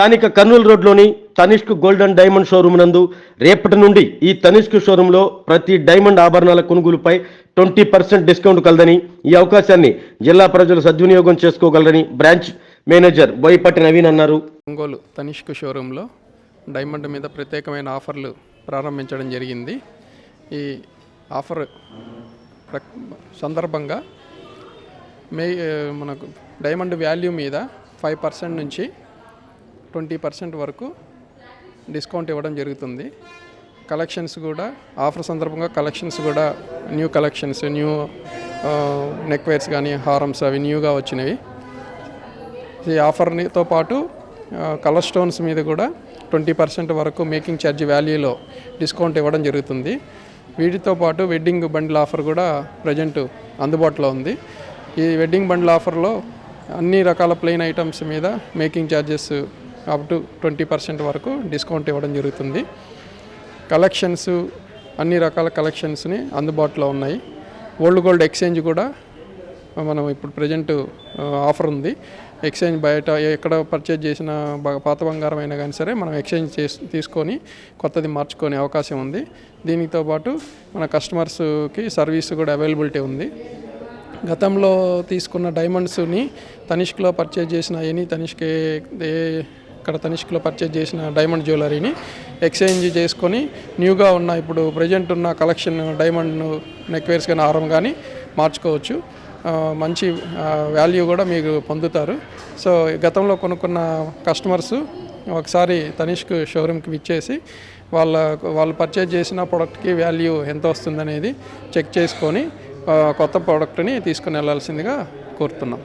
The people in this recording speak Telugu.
స్థానిక కర్నూలు రోడ్లోని తనిష్క్ గోల్డెన్ డైమండ్ షోరూమ్ నందు రేపటి నుండి ఈ తనిష్క్ షోరూంలో ప్రతి డైమండ్ ఆభరణాల కొనుగోలుపై ట్వంటీ పర్సెంట్ డిస్కౌంట్ కలదని ఈ అవకాశాన్ని జిల్లా ప్రజలు సద్వినియోగం చేసుకోగలరని బ్రాంచ్ మేనేజర్ బోయపట్టి నవీన్ అన్నారు. ఒంగోలు తనిష్క్ షోరూంలో డైమండ్ మీద ప్రత్యేకమైన ఆఫర్లు ప్రారంభించడం జరిగింది. ఈ ఆఫర్ సందర్భంగా మే మనకు డైమండ్ వాల్యూ మీద ఫైవ్ పర్సెంట్ నుంచి ట్వంటీ పర్సెంట్ వరకు డిస్కౌంట్ ఇవ్వడం జరుగుతుంది. కలెక్షన్స్ కూడా ఆఫర్ సందర్భంగా కలెక్షన్స్ కూడా న్యూ కలెక్షన్స్ న్యూ నెక్వేర్స్ కానీ హారమ్స్ అవి న్యూగా వచ్చినవి. ఈ ఆఫర్తో పాటు కలర్ స్టోన్స్ మీద కూడా ట్వంటీ పర్సెంట్ వరకు మేకింగ్ ఛార్జ్ వాల్యూలో డిస్కౌంట్ ఇవ్వడం జరుగుతుంది. వీటితో పాటు వెడ్డింగ్ బండిల్ ఆఫర్ కూడా ప్రజెంట్ అందుబాటులో ఉంది. ఈ వెడ్డింగ్ బండిల్ ఆఫర్లో అన్ని రకాల ప్లెయిన్ ఐటమ్స్ మీద making charges up to twenty percent వరకు డిస్కౌంట్ ఇవ్వడం జరుగుతుంది. కలెక్షన్స్ అన్ని రకాల కలెక్షన్స్ని అందుబాటులో ఉన్నాయి. ఓల్డ్ గోల్డ్ ఎక్స్చేంజ్ కూడా మనం ఇప్పుడు ప్రజెంట్ ఆఫర్ ఉంది. ఎక్స్చేంజ్ బయట ఎక్కడ పర్చేజ్ చేసిన పాత బంగారం అయినా కానీ సరే మనం ఎక్స్చేంజ్ చేసి తీసుకొని కొత్తది మార్చుకునే అవకాశం ఉంది. దీనితో పాటు మన కస్టమర్స్కి సర్వీస్ కూడా అవైలబిలిటీ ఉంది. గతంలో తీసుకున్న డైమండ్స్ని తనిష్క్లో పర్చేజ్ చేసిన ఎనీ తనిష్కే ఏ- ఇక్కడ తనిష్క్లో పర్చేజ్ చేసిన డైమండ్ జ్యువెలరీని ఎక్స్చేంజ్ చేసుకొని న్యూగా ఉన్న ఇప్పుడు ప్రజెంట్ ఉన్న కలెక్షన్ డైమండ్ నెక్వేర్స్ కానీ ఆరం కానీ మార్చుకోవచ్చు. మంచి వాల్యూ కూడా మీకు పొందుతారు. సో గతంలో కొనుక్కున్న కస్టమర్స్ ఒకసారి తనిష్క్ షోరూమ్కి ఇచ్చేసి వాళ్ళ వాళ్ళు పర్చేజ్ చేసిన ప్రోడక్ట్కి వాల్యూ ఎంత వస్తుందనేది చెక్ చేసుకొని కొత్త ప్రోడక్ట్ని తీసుకుని వెళ్ళాల్సిందిగా కోరుతున్నాం.